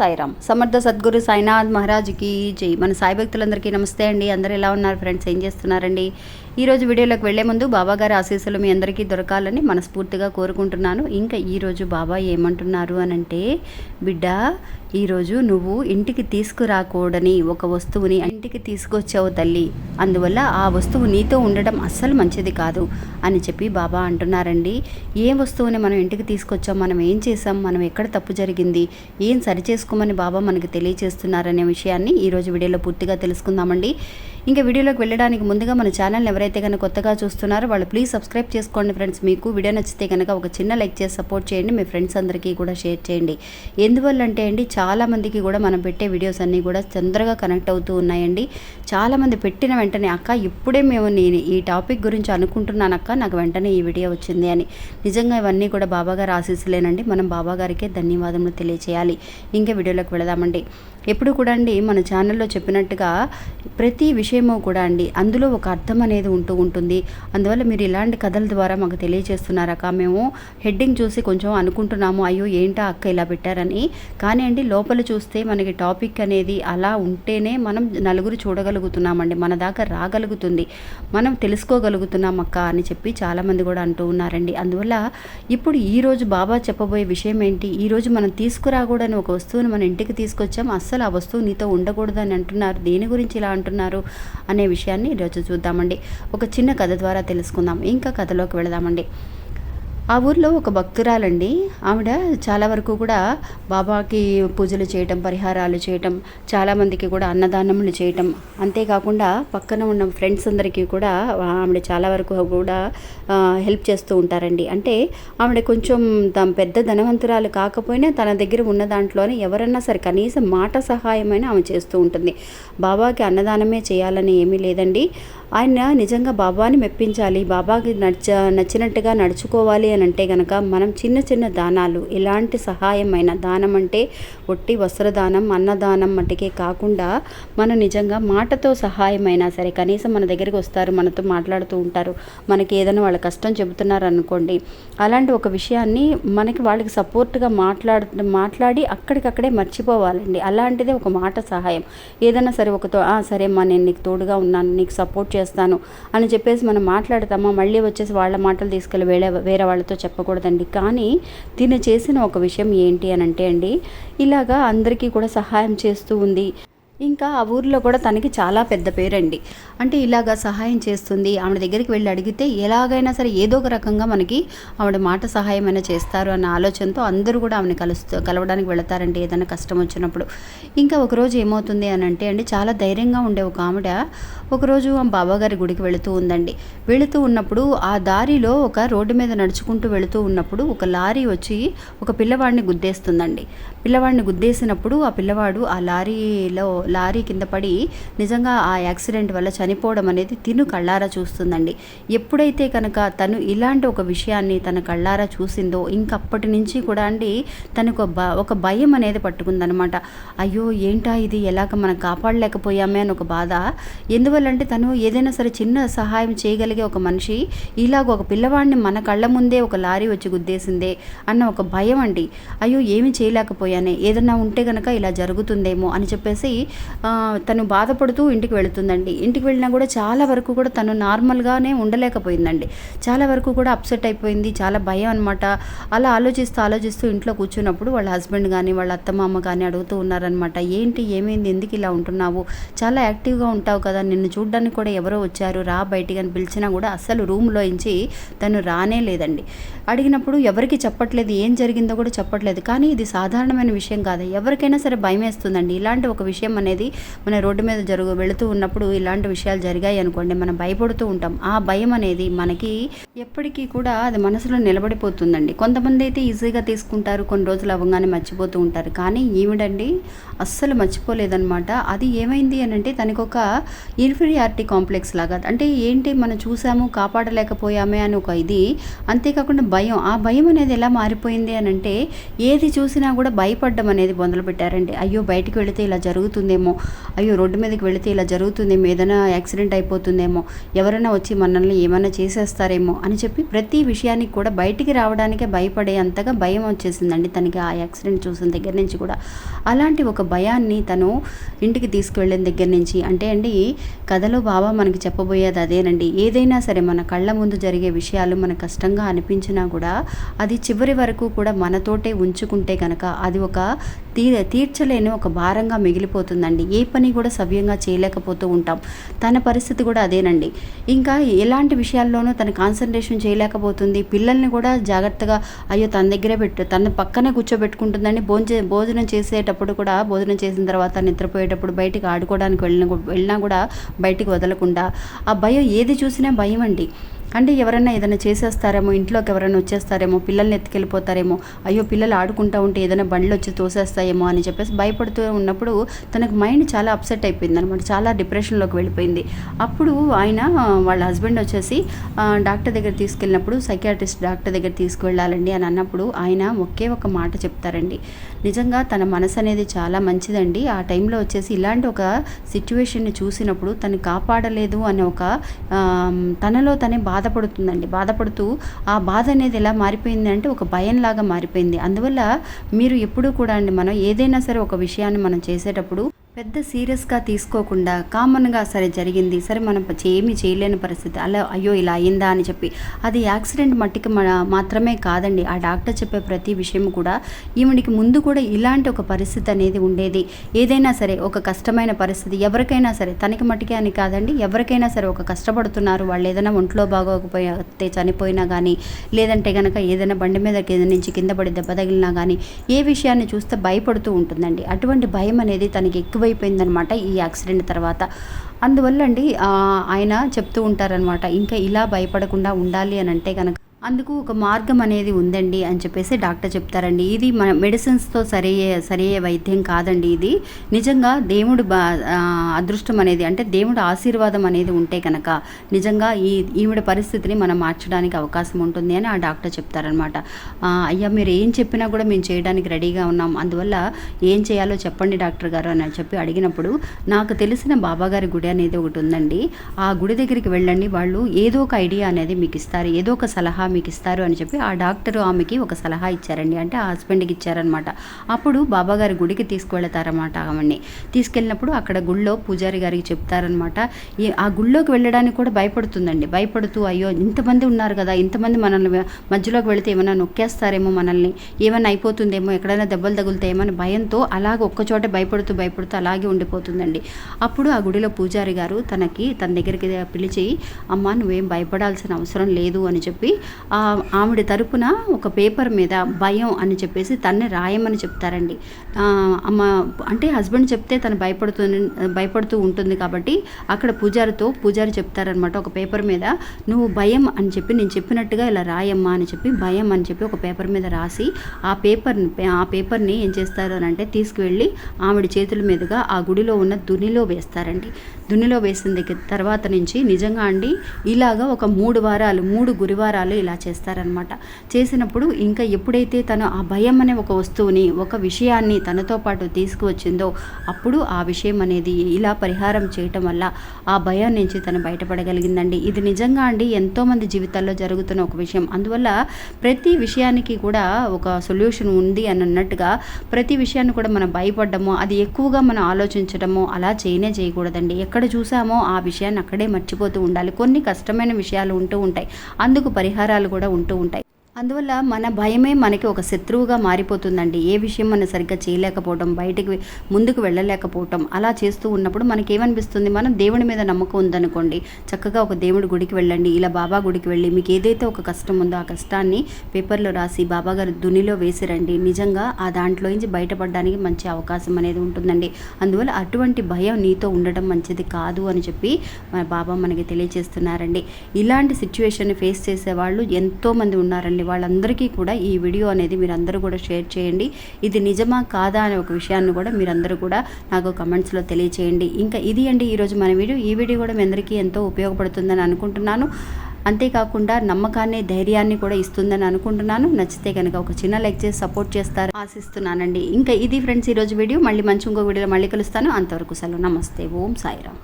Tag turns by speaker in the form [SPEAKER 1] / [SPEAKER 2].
[SPEAKER 1] సాయిరామ్. సమర్థ సద్గురు సాయినాథ్ మహారాజ్కి జై. మన సాయి భక్తులందరికీ నమస్తే అండి. అందరూ ఎలా ఉన్నారు ఫ్రెండ్స్? ఏం చేస్తున్నారండి? ఈరోజు వీడియోలోకి వెళ్ళే ముందు బాబా గారి ఆశీస్సులు మీ అందరికీ దొరకాలని మనస్ఫూర్తిగా కోరుకుంటున్నాను. ఇంకా ఈరోజు బాబా ఏమంటున్నారు అని అంటే బిడ్డ ఈరోజు నువ్వు ఇంటికి తీసుకురాకూడని ఒక వస్తువుని ఇంటికి తీసుకొచ్చావు తల్లి. అందువల్ల ఆ వస్తువు నీతో ఉండడం అస్సలు మంచిది కాదు అని చెప్పి బాబా అంటున్నారండి. ఏ వస్తువుని మనం ఇంటికి తీసుకొచ్చాం? మనం ఏం చేసాం మనం ఎక్కడ తప్పు జరిగింది? ఏం సరి చేసుకోమని బాబా మనకి తెలియచేస్తున్నారనే విషయాన్ని ఈరోజు వీడియోలో పూర్తిగా తెలుసుకుందామండి. ఇంకా వీడియోలోకి వెళ్ళడానికి ముందుగా మన ఛానల్ ఎవరైతే కనుక కొత్తగా చూస్తున్నారో వాళ్ళు ప్లీజ్ సబ్స్క్రైబ్ చేసుకోండి ఫ్రెండ్స్. మీకు వీడియో నచ్చితే కనుక ఒక చిన్న లైక్ చేసి సపోర్ట్ చేయండి మీ ఫ్రెండ్స్ అందరికీ కూడా షేర్ చేయండి. ఎందువల్ల అంటే అండి చాలామందికి కూడా మనం పెట్టే వీడియోస్ అన్నీ కూడా తొందరగా కనెక్ట్ అవుతూ ఉన్నాయండి. చాలామంది పెట్టిన వెంటనే అక్క ఇప్పుడే మేము నేను ఈ టాపిక్ గురించి అనుకుంటున్నాను అక్క నాకు వెంటనే ఈ వీడియో వచ్చింది అని. నిజంగా ఇవన్నీ కూడా బాబాగారు ఆశీస్సులేనండి. మనం బాబాగారికే ధన్యవాదములు తెలియచేయాలి. ఇంకా వీడియోలోకి వెళదామండి. ఎప్పుడు కూడా అండి మన ఛానల్లో చెప్పినట్టుగా ప్రతి విషయం విషయమో కూడా అండి. అందులో ఒక అర్థం అనేది ఉంటూ ఉంటుంది. అందువల్ల మీరు ఇలాంటి కథల ద్వారా మాకు తెలియజేస్తున్నారక్క. మేము హెడ్డింగ్ చూసి కొంచెం అనుకుంటున్నాము. అయ్యో ఏంటా అక్క ఇలా పెట్టారని. కానీ అండి లోపల చూస్తే మనకి టాపిక్ అనేది అలా ఉంటేనే మనం నలుగురు చూడగలుగుతున్నామండి. మన దాకా రాగలుగుతుంది. మనం తెలుసుకోగలుగుతున్నాం అక్క అని చెప్పి చాలామంది కూడా అంటూ ఉన్నారండి. అందువల్ల ఇప్పుడు ఈరోజు బాబా చెప్పబోయే విషయం ఏంటి? ఈరోజు మనం తీసుకురాకూడని ఒక వస్తువును మన ఇంటికి తీసుకొచ్చాం. అస్సలు ఆ వస్తువు నీతో ఉండకూడదని అంటున్నారు. దేని గురించి ఇలా అంటున్నారు? అనే విషయాన్ని ఈరోజు చూద్దామండి. ఒక చిన్న కథ ద్వారా తెలుసుకుందాం. ఇంకా కథలోకి వెళదామండి. ఆ ఊర్లో ఒక భక్తురాలండి. ఆవిడ చాలా వరకు కూడా బాబాకి పూజలు చేయటం పరిహారాలు చేయటం చాలామందికి కూడా అన్నదానములు చేయటం. అంతేకాకుండా పక్కన ఉన్న ఫ్రెండ్స్ అందరికీ కూడా ఆవిడ చాలా వరకు కూడా హెల్ప్ చేస్తూ ఉంటారండి. అంటే ఆవిడ కొంచెం త- పెద్ద ధనవంతురాలు కాకపోయినా తన దగ్గర ఉన్న దాంట్లోనే ఎవరన్నా సరే కనీసం మాట సహాయమైన ఆమె చేస్తూ ఉంటుంది. బాబాకి అన్నదానమే చేయాలని ఏమీ లేదండి. ఆయన నిజంగా బాబాని మెప్పించాలి. బాబాకి నచ్చ నచ్చినట్టుగా నడుచుకోవాలి అని అంటే కనుక మనం చిన్న చిన్న దానాలు ఎలాంటి సహాయమైన దానం అంటే ఒట్టి వస్త్రదానం అన్నదానం మటుకే కాకుండా మనం నిజంగా మాటతో సహాయమైనా సరే కనీసం మన దగ్గరికి వస్తారు మనతో మాట్లాడుతూ ఉంటారు మనకి ఏదైనా వాళ్ళ కష్టం చెబుతున్నారు అనుకోండి అలాంటి ఒక విషయాన్ని మనకి వాళ్ళకి సపోర్ట్గా మాట్లాడు మాట్లాడి అక్కడికక్కడే మర్చిపోవాలండి. అలాంటిదే ఒక మాట సహాయం. ఏదైనా సరే ఒకతో సరే మా నేను నీకు తోడుగా ఉన్నాను నీకు సపోర్ట్ చేస్తాను అని చెప్పేసి మనం మాట్లాడతామా? మళ్ళీ వచ్చేసి వాళ్ళ మాటలు తీసుకెళ్ళి వేరే వేరే వాళ్ళతో చెప్పకూడదండి. కానీ తిన చేసిన ఒక విషయం ఏంటి అని అంటే అండి ఇలాగా అందరికీ కూడా సహాయం చేస్తూ ఉంది. ఇంకా ఆ ఊర్లో కూడా తనకి చాలా పెద్ద పేరండి. అంటే ఇలాగా సహాయం చేస్తుంది. ఆవిడ దగ్గరికి వెళ్ళి అడిగితే ఎలాగైనా సరే ఏదో ఒక రకంగా మనకి ఆవిడ మాట సహాయమైనా చేస్తారు అన్న ఆలోచనతో అందరూ కూడా ఆమెను కలుస్తూ కలవడానికి వెళతారండి ఏదైనా కష్టం వచ్చినప్పుడు. ఇంకా ఒకరోజు ఏమవుతుంది అని అంటే అండి చాలా ధైర్యంగా ఉండే ఒక ఆవిడ ఒకరోజు ఆ బాబాగారి గుడికి వెళుతూ ఉందండి. వెళుతూ ఉన్నప్పుడు ఆ దారిలో ఒక రోడ్డు మీద నడుచుకుంటూ వెళుతూ ఉన్నప్పుడు ఒక లారీ వచ్చి ఒక పిల్లవాడిని గుద్దేస్తుందండి. పిల్లవాడిని గుద్దేసినప్పుడు ఆ పిల్లవాడు ఆ లారీలో లారీ కింద పడి నిజంగా ఆ యాక్సిడెంట్ వల్ల చనిపోవడం అనేది తిను కళ్ళారా చూస్తుందండి. ఎప్పుడైతే కనుక తను ఇలాంటి ఒక విషయాన్ని తన కళ్ళారా చూసిందో ఇంకప్పటి నుంచి కూడా అండి తనకు ఒక బ- ఒక భయం అనేది పట్టుకుందనమాట అయ్యో ఏంటా ఇది? ఎలాగ మనం కాపాడలేకపోయామే అని ఒక బాధ. ఎందువల్లంటే తను ఏదైనా సరే చిన్న సహాయం చేయగలిగే ఒక మనిషి ఇలాగ ఒక పిల్లవాడిని మన కళ్ళ ముందే ఒక లారీ వచ్చి గుద్దేసిందే అన్న ఒక భయం అండి. అయ్యో ఏమి చేయలేకపోయానే. ఏదన్నా ఉంటే గనక ఇలా జరుగుతుందేమో అని చెప్పేసి తను బాధపడుతూ ఇంటికి వెళుతుందండి. ఇంటికి వెళ్ళినా కూడా చాలా వరకు కూడా తను నార్మల్గానే ఉండలేకపోయిందండి. చాలా వరకు కూడా అప్సెట్ అయిపోయింది. చాలా భయం అనమాట అలా ఆలోచిస్తూ ఆలోచిస్తూ ఇంట్లో కూర్చున్నప్పుడు వాళ్ళ హస్బెండ్ కానీ వాళ్ళ అత్తమామ కానీ అడుగుతూ ఉన్నారనమాట ఏంటి ఏమైంది? ఎందుకు ఇలా ఉంటున్నావు? చాలా యాక్టివ్గా ఉంటావు కదా. నిన్ను చూడడానికి కూడా ఎవరో వచ్చారు. రా బయటికి అని పిలిచినా కూడా అస్సలు రూమ్లో ఇంచి తను రానే లేదండి. అడిగినప్పుడు ఎవరికి చెప్పట్లేదు ఏం జరిగిందో కూడా చెప్పట్లేదు. కానీ ఇది సాధారణమైన విషయం కాదు. ఎవరికైనా సరే భయం వేస్తుందండి. ఇలాంటి ఒక విషయం అనేది మన రోడ్డు మీద జరుగు వెళుతూ ఉన్నప్పుడు ఇలాంటి విషయాలు జరిగాయి అనుకోండి మనం భయపడుతూ ఉంటాం. ఆ భయం అనేది మనకి ఎప్పటికీ కూడా అది మనసులో నిలబడిపోతుందండి. కొంతమంది అయితే ఈజీగా తీసుకుంటారు కొన్ని రోజులు అవ్వగానే మర్చిపోతూ ఉంటారు. కానీ ఏమిటండి అస్సలు మర్చిపోలేదనమాట అది ఏమైంది అని అంటే తనకు ఒక ఇన్ఫీరియారిటీ కాంప్లెక్స్ లాగా అంటే ఏంటి మనం చూసాము కాపాడలేకపోయామే అని ఒక ఇది అంతేకాకుండా భయం. ఆ భయం అనేది ఎలా మారిపోయింది అని అంటే ఏది చూసినా కూడా భయపడడం అనేది మొదలు పెట్టారండి అయ్యో బయటికి వెళితే ఇలా జరుగుతుంది జరుగుతుందేమో అయ్యో రోడ్డు మీదకి వెళితే ఇలా జరుగుతుందేమో ఏదైనా యాక్సిడెంట్ అయిపోతుందేమో. ఎవరైనా వచ్చి మనల్ని ఏమైనా చేసేస్తారేమో అని చెప్పి ప్రతి విషయానికి కూడా బయటికి రావడానికే భయపడే అంతగా భయం వచ్చేసిందండి తనకి ఆ యాక్సిడెంట్ చూసిన దగ్గర నుంచి కూడా. అలాంటి ఒక భయాన్ని తను ఇంటికి తీసుకువెళ్ళిన దగ్గర నుంచి అంటే అండి కథలో బాబా మనకి చెప్పబోయేది అదేనండి. ఏదైనా సరే మన కళ్ళ ముందు జరిగే విషయాలు మనకు కష్టంగా అనిపించినా కూడా అది చివరి వరకు కూడా మనతోటే ఉంచుకుంటే కనుక అది ఒక తీ తీర్చలేని ఒక భారంగా మిగిలిపోతుందండి. ఏ పని కూడా సవ్యంగా చేయలేకపోతూ ఉంటాం. తన పరిస్థితి కూడా అదేనండి. ఇంకా ఎలాంటి విషయాల్లోనూ తన కాన్సన్ట్రేషన్ చేయలేకపోతుంది. పిల్లల్ని కూడా జాగ్రత్తగా అయ్యో తన దగ్గరే పెట్టు తన పక్కనే కూర్చోబెట్టుకుంటుందండి. భోజనం భోజనం చేసేటప్పుడు కూడా భోజనం చేసిన తర్వాత నిద్రపోయేటప్పుడు బయటికి ఆడుకోవడానికి వెళ్ళిన వెళ్ళినా కూడా బయటికి వదలకుండా. ఆ భయం ఏది చూసినా భయం అండి అంటే ఎవరైనా ఏదైనా చేసేస్తారేమో ఇంట్లోకి ఎవరైనా వచ్చేస్తారేమో పిల్లల్ని ఎత్తుకెళ్ళిపోతారేమో అయ్యో పిల్లలు ఆడుకుంటా ఉంటే ఏదైనా బండ్లు వచ్చి తోసేస్తాయేమో అని చెప్పేసి భయపడుతూ ఉన్నప్పుడు తనకు మైండ్ చాలా అప్సెట్ అయిపోయింది అనమాట చాలా డిప్రెషన్లోకి వెళ్ళిపోయింది. అప్పుడు ఆయన వాళ్ళ హస్బెండ్ వచ్చేసి డాక్టర్ దగ్గర తీసుకెళ్ళినప్పుడు సైకాట్రిస్ట్ డాక్టర్ దగ్గర తీసుకువెళ్ళాలండి అని అన్నప్పుడు ఆయన ఒకే ఒక మాట చెప్తారండి. నిజంగా తన మనసు అనేది చాలా మంచిదండి. ఆ టైంలో వచ్చేసి ఇలాంటి ఒక సిచ్యువేషన్ని చూసినప్పుడు తను కాపాడలేదు అనే ఒక తనలో తనే బాధపడుతుందండి. బాధపడుతూ ఆ బాధ అనేది ఎలా మారిపోయింది అంటే ఒక భయంలాగా మారిపోయింది. అందువల్ల మీరు ఎప్పుడూ కూడా అండి మనం ఏదైనా సరే ఒక విషయాన్ని మనం చేసేటప్పుడు పెద్ద సీరియస్గా తీసుకోకుండా కామన్గా సరే జరిగింది సరే మనం ఏమీ చేయలేని పరిస్థితి. అలా అయ్యో ఇలా అయిందా అని చెప్పి. అది యాక్సిడెంట్ మట్టికి మన మాత్రమే కాదండి. ఆ డాక్టర్ చెప్పే ప్రతి విషయం కూడా ఈవిడికి ముందు కూడా ఇలాంటి ఒక పరిస్థితి అనేది ఉండేది. ఏదైనా సరే ఒక కష్టమైన పరిస్థితి. ఎవరికైనా సరే తనకి మట్టికే అని కాదండి. ఎవరికైనా సరే ఒక కష్టపడుతున్నారు. వాళ్ళు ఏదైనా ఒంట్లో బాగోకపోతే చనిపోయినా కానీ లేదంటే కనుక ఏదైనా బండి మీద నుంచి కింద పడి దెబ్బ తగిలినా కానీ ఏ విషయాన్ని చూస్తే భయపడుతూ ఉంటుందండి. అటువంటి భయం అనేది తనకి ఎక్కువ ఎక్కువైపోయిందనమాట ఈ యాక్సిడెంట్ తర్వాత. అందువల్ల అండి ఆ, ఆయన చెప్తూ ఉంటారనమాట ఇంకా ఇలా భయపడకుండా ఉండాలి అని అంటే కనుక అందుకు ఒక మార్గం అనేది ఉందండి అని చెప్పేసి డాక్టర్ చెప్తారండి. ఇది మన మెడిసిన్స్తో సరియే సరియే వైద్యం కాదండి ఇది. నిజంగా దేవుడు బా అదృష్టం అనేది అంటే దేవుడు ఆశీర్వాదం అనేది ఉంటే కనుక నిజంగా ఈ ఈవిడ పరిస్థితిని మనం మార్చడానికి అవకాశం ఉంటుంది అని ఆ డాక్టర్ చెప్తారనమాట అయ్యా మీరు ఏం చెప్పినా కూడా మేము చేయడానికి రెడీగా ఉన్నాం. అందువల్ల ఏం చేయాలో చెప్పండి డాక్టర్ గారు అని చెప్పి అడిగినప్పుడు నాకు తెలిసిన బాబాగారి గుడి అనేది ఒకటి ఉందండి. ఆ గుడి దగ్గరికి వెళ్ళండి. వాళ్ళు ఏదో ఒక ఐడియా అనేది మీకు ఇస్తారు. ఏదో ఒక సలహా మీకు ఇస్తారు అని చెప్పి ఆ డాక్టర్ ఆమెకి ఒక సలహా ఇచ్చారండి. అంటే ఆ హస్బెండ్కి ఇచ్చారనమాట అప్పుడు బాబాగారి గుడికి తీసుకువెళతారన్నమాట ఆమెని. తీసుకెళ్ళినప్పుడు అక్కడ గుళ్ళో పూజారి గారికి చెప్తారనమాట ఈ- ఆ గుళ్ళోకి వెళ్ళడానికి కూడా భయపడుతుందండి. భయపడుతూ అయ్యో ఇంతమంది ఉన్నారు కదా ఇంతమంది మనల్ని మధ్యలోకి వెళితే ఏమైనా నొక్కేస్తారేమో మనల్ని ఏమైనా అయిపోతుందేమో ఎక్కడైనా దెబ్బలు తగులుతాయేమో అని భయంతో అలాగ ఒక్కచోట భయపడుతూ భయపడుతూ అలాగే ఉండిపోతుందండి. అప్పుడు ఆ గుడిలో పూజారి గారు తనకి తన దగ్గరికి పిలిచి అమ్మ నువ్వేం భయపడాల్సిన అవసరం లేదు అని చెప్పి ఆవిడ తరపున ఒక పేపర్ మీద భయం అని చెప్పేసి తన్ని రాయమని చెప్తారండి. అమ్మ అంటే హస్బెండ్ చెప్తే తను భయపడుతూ భయపడుతూ ఉంటుంది కాబట్టి అక్కడ పూజారితో పూజారి చెప్తారనమాట ఒక పేపర్ మీద. నువ్వు భయం అని చెప్పి నేను చెప్పినట్టుగా ఇలా రాయమ్మా అని చెప్పి భయం అని చెప్పి ఒక పేపర్ మీద రాసి ఆ పేపర్ని ఆ పేపర్ని ఏం చేస్తారు అని అంటే తీసుకువెళ్ళి ఆవిడ చేతుల మీదుగా ఆ గుడిలో ఉన్న దునిలో వేస్తారండి. దునిలో వేసిన దగ్గర తర్వాత నుంచి నిజంగా అండి ఇలాగా ఒక మూడు వారాలు మూడు గురువారాలు ఇలా చేస్తారనమాట చేసినప్పుడు ఇంకా ఎప్పుడైతే తను ఆ భయం అనే ఒక వస్తువుని ఒక విషయాన్ని తనతో పాటు తీసుకువచ్చిందో అప్పుడు ఆ విషయం అనేది ఇలా పరిహారం చేయటం వల్ల ఆ భయం నుంచి తను బయటపడగలిగిందండి. ఇది నిజంగా అండి ఎంతోమంది జీవితాల్లో జరుగుతున్న ఒక విషయం. అందువల్ల ప్రతి విషయానికి కూడా ఒక సొల్యూషన్ ఉంది అని అన్నట్టుగా ప్రతి విషయాన్ని కూడా మనం భయపడ్డము అది ఎక్కువగా మనం ఆలోచించడము అలా చేయనే చేయకూడదండి. ఎక్కడ చూసామో ఆ విషయాన్ని అక్కడే మర్చిపోతూ ఉండాలి. కొన్ని కష్టమైన విషయాలు ఉంటూ ఉంటాయి. అందుకు పరిహారాలు కూడా ఉంటూ ఉంటాయి. అందువల్ల మన భయమే మనకి ఒక శత్రువుగా మారిపోతుందండి. ఏ విషయం మనం సరిగ్గా చేయలేకపోవడం బయటికి ముందుకు వెళ్ళలేకపోవటం అలా చేస్తూ ఉన్నప్పుడు మనకి ఏమనిపిస్తుంది మనం దేవుడి మీద నమ్మకం ఉందనుకోండి. చక్కగా ఒక దేవుడి గుడికి వెళ్ళండి ఇలా బాబా గుడికి వెళ్ళి మీకు ఏదైతే ఒక కష్టం ఉందో ఆ కష్టాన్ని పేపర్లో రాసి బాబా గారు దునిలో వేసిరండి. నిజంగా ఆ దాంట్లోంచి బయటపడడానికి మంచి అవకాశం అనేది ఉంటుందండి. అందువల్ల అటువంటి భయం నీతో ఉండడం మంచిది కాదు అని చెప్పి మన బాబా మనకి తెలియజేస్తున్నారండి. ఇలాంటి సిచ్యువేషన్ ఫేస్ చేసే వాళ్ళు ఎంతోమంది ఉన్నారండి. వాళ్ళందరికీ కూడా ఈ వీడియో అనేది మీరందరూ కూడా షేర్ చేయండి. ఇది నిజమా కాదా అనే ఒక విషయాన్ని కూడా మీరందరూ కూడా నాకు కమెంట్స్లో తెలియచేయండి. ఇంకా ఇది అండి ఈరోజు మన వీడియో. ఈ వీడియో కూడా మీ అందరికీ ఎంతో ఉపయోగపడుతుందని అనుకుంటున్నాను. అంతేకాకుండా నమ్మకాన్ని ధైర్యాన్ని కూడా ఇస్తుందని అనుకుంటున్నాను. నచ్చితే కనుక ఒక చిన్న లైక్ చేసి సపోర్ట్ చేస్తారు ఆశిస్తున్నానండి. ఇంకా ఇది ఫ్రెండ్స్ ఈరోజు వీడియో. మళ్ళీ మంచి ఇంకో వీడియోలో మళ్ళీ కలుస్తాను. అంతవరకు సెలవు. నమస్తే. ఓం సాయిరామ్.